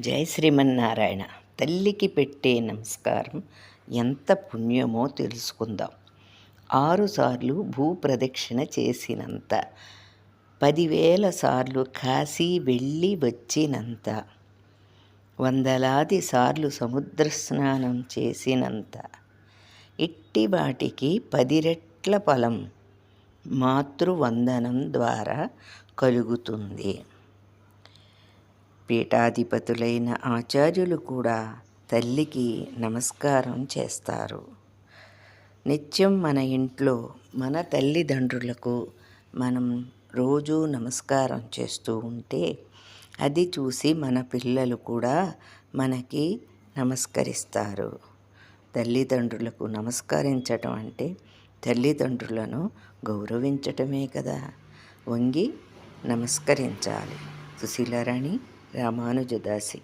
జై శ్రీమన్నారాయణ. తల్లికి పెట్టే నమస్కారం ఎంత పుణ్యమో తెలుసుకుందాం. ఆరుసార్లు భూప్రదక్షిణ చేసినంత పదివేల సార్లు కాశీ వెళ్ళి వచ్చినంత వందలాది సార్లు సముద్ర స్నానం చేసినంత. ఇట్టి వాటికి పది రెట్ల ఫలం మాతృవందనం ద్వారా కలుగుతుంది. పీఠాధిపతులైన ఆచార్యులు కూడా తల్లికి నమస్కారం చేస్తారు. నిత్యం మన ఇంట్లో మన తల్లిదండ్రులకు మనం రోజు నమస్కారం చేస్తూ ఉంటే అది చూసి మన పిల్లలు కూడా మనకి నమస్కరిస్తారు. తల్లిదండ్రులకు నమస్కరించటం అంటే తల్లిదండ్రులను గౌరవించటమే కదా. వంగి నమస్కరించాలి. సుశీలారాణి രാമാനുജദാസി.